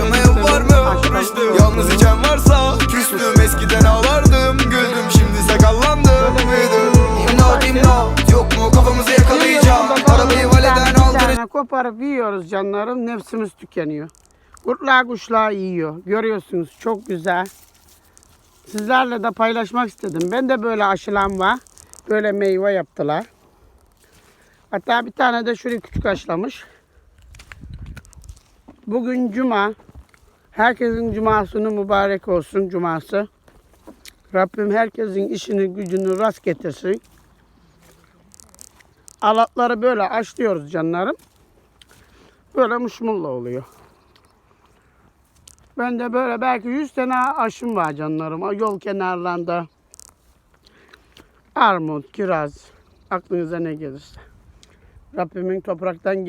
Yaşamaya var mı? Öpüştüm Yalnız içen varsa Küstüm eskiden ağlardım Güldüm şimdi sakallandım Büyüdüm İmdat imdat Yok mu kafamızı yakalayacağım Arabayı valeden aldıracağım Koparıp yiyoruz canlarım Nefsimiz tükeniyor Kurtlar kuşlar yiyor Görüyorsunuz çok güzel Sizlerle de paylaşmak istedim. Ben de böyle aşılanma, böyle meyve yaptılar. Hatta bir tane de şöyle küçük aşılamış. Bugün cuma. Herkesin cumasını mübarek olsun cuması. Rabbim herkesin işini gücünü rast getirsin. Alatları böyle açlıyoruz canlarım. Böyle muşmulla oluyor. Ben de böyle belki 100 tane aşım var canlarım. Yol kenarlarında. Armut, kiraz. Aklınıza ne gelirse. Rabbimin topraktan gel